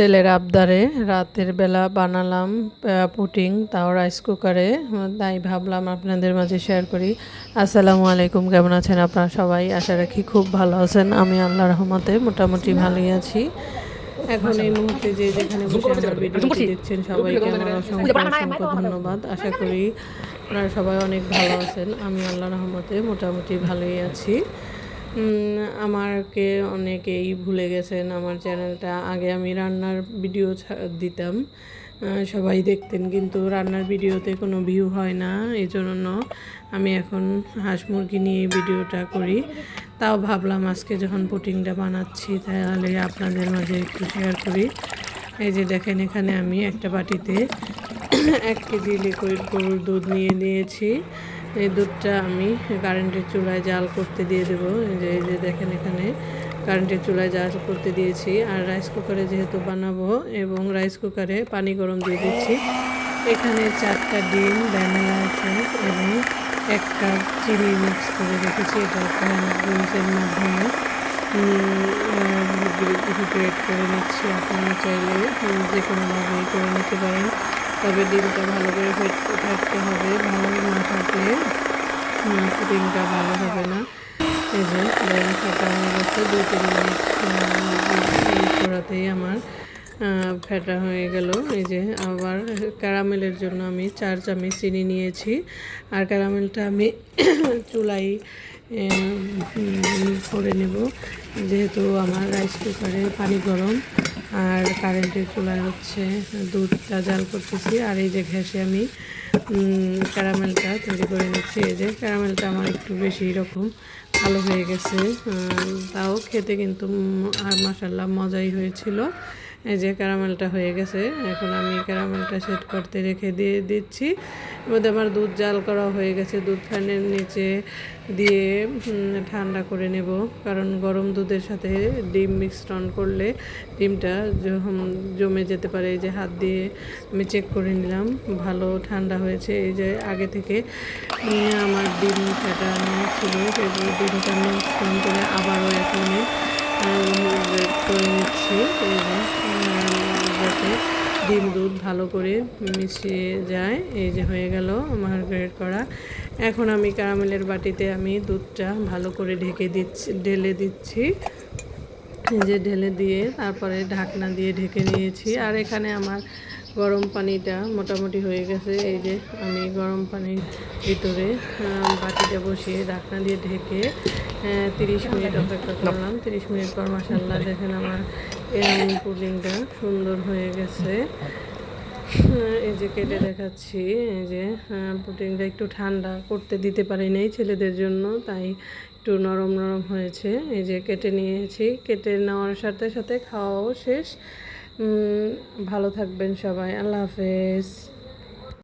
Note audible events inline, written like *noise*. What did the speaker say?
ছেলের আবদারে রাতের বেলা বানালাম পুটিং তাও রাইস কুকারে তাই ভাবলাম আপনাদের মাঝে শেয়ার করি। আসসালামু আলাইকুম কেমন আছেন আপনারা সবাই? আশা রাখি খুব ভালো আছেন। আমি আল্লাহ রহমতে মোটামুটি ভালোই আছি। এখন এই মুহূর্তে যে যেখানে বসে আমার ভিডিওটি দেখছেন সবাইকে আমার অসংখ্য অসংখ্য ধন্যবাদ। আশা করি আপনারা সবাই অনেক ভালো আছেন। আমি আল্লাহ রহমতে মোটামুটি ভালোই আছি। আমাকে অনেকেই ভুলে গেছেন আমার চ্যানেলটা। আগে আমি রান্নার ভিডিও দিতাম সবাই দেখতেন, কিন্তু রান্নার ভিডিওতে কোনো ভিউ হয় না এই জন্য আমি এখন হাঁস মুরগি নিয়ে ভিডিওটা করি। তাও ভাবলাম আজকে যখন পুটিংটা বানাচ্ছি, তাহলে আপনাদের মাঝে একটু শেয়ার করি। এই যে দেখেন, এখানে আমি একটা বাটিতে *coughs* এক কেজি লিকুইড গরুর দুধ নিয়ে নিয়েছি। এই দুধটা আমি কারেন্টের চুলায় জাল করতে দিয়ে দেবো। যে, এই যে দেখেন এখানে কারেন্টের চুলায় জাল করতে দিয়েছি। আর রাইস কুকারে যেহেতু বানাবো এবং রাইস কুকারে পানি গরম দিয়ে দিচ্ছি, এখানে চারটা ডিম ভ্যানিলা আছে এবং এক কাপ চিনি মিক্স করে রেখেছি। এটা ড্রিঙ্কসের মাধ্যমে। গ্রেড করে নিচ্ছি আপনারা চাইলে। যে কোনোভাবেই করে নিতে পারেন। তবে ডিমটা ভালো করে ফেট- ফেটতে হবে। ভালো না থাকলে পুডিংটা ভালো হবে না। এই যে ডিম ফেটা হয়ে গেছে। দুই, তিন মিনিট আমার ফেটা হয়ে গেল। এই যে, আবার ক্যারামেলের জন্য আমি চার চামচ চিনি নিয়েছি। আর ক্যারামেলটা আমি *coughs* চুলাই করে নেব। যেহেতু আমার রাইস কুকারে পানি গরম আর কারেন্টের চুলায় হচ্ছে দুধটা জাল করতেছি। আর এই যে ঘ্যাসে আমি ক্যারামেলটা তৈরি করে নিচ্ছি। এই যে ক্যারামেলটা আমার একটু বেশি রকম ভালো হয়ে গেছে। তাও খেতে কিন্তু আর মাসাল্লাহ মজাই হয়েছিল। এই যে ক্যারামেলটা হয়ে গেছে, এখন আমি ক্যারামেলটা সেট করতে রেখে দিয়ে দিচ্ছি। মধ্যে আমার দুধ জাল করা হয়ে গেছে, দুধ ফ্যানের নিচে দিয়ে ঠান্ডা করে নেব। কারণ গরম দুধের সাথে ডিম মিক্সড করলে ডিমটা জমে যেতে পারে, এই যে হাত দিয়ে আমি চেক করে নিলাম, ভালো ঠান্ডা হয়েছে। এই যে আগে থেকে আমার ডিম ফেটানো ছিল সেগুলো ডিমটা মিক্সড করে আবারও ব্রেড করে নিচ্ছি যাতে ডিম দুধ ভালো করে মিশিয়ে যায়। এই যে হয়ে গেল আমার গ্রেড করা এখন আমি ক্যারামেলের বাটিতে আমি দুধটা ভালো করে ঢেকে দিচ্ছি, ঢেলে দিচ্ছি। যে ঢেলে দিয়ে তারপরে ঢাকনা দিয়ে ঢেকে নিয়েছি, আর এখানে আমার গরম পানিটা মোটামুটি হয়ে গেছে, এই যে আমি গরম পানির ভিতরে বাটিটা বসিয়ে ঢাকনা দিয়ে ঢেকে তিরিশ মিনিট অপেক্ষা করলাম। তিরিশ মিনিট পর মাসাল্লাহ দেখেন আমার এরকম পুডিংটা সুন্দর হয়ে গেছে। হ্যাঁ, এই যে কেটে দেখাচ্ছি এই যে হ্যাঁ, পুডিংটা একটু ঠান্ডা করতে দিতে পারি নাই ছেলেদের জন্য তাই একটু নরম নরম হয়েছে। এই যে কেটে নিয়েছি কেটে নেওয়ার সাথে সাথে খাওয়াও শেষ। ভালো থাকবেন সবাই আল্লাহ হাফেজ।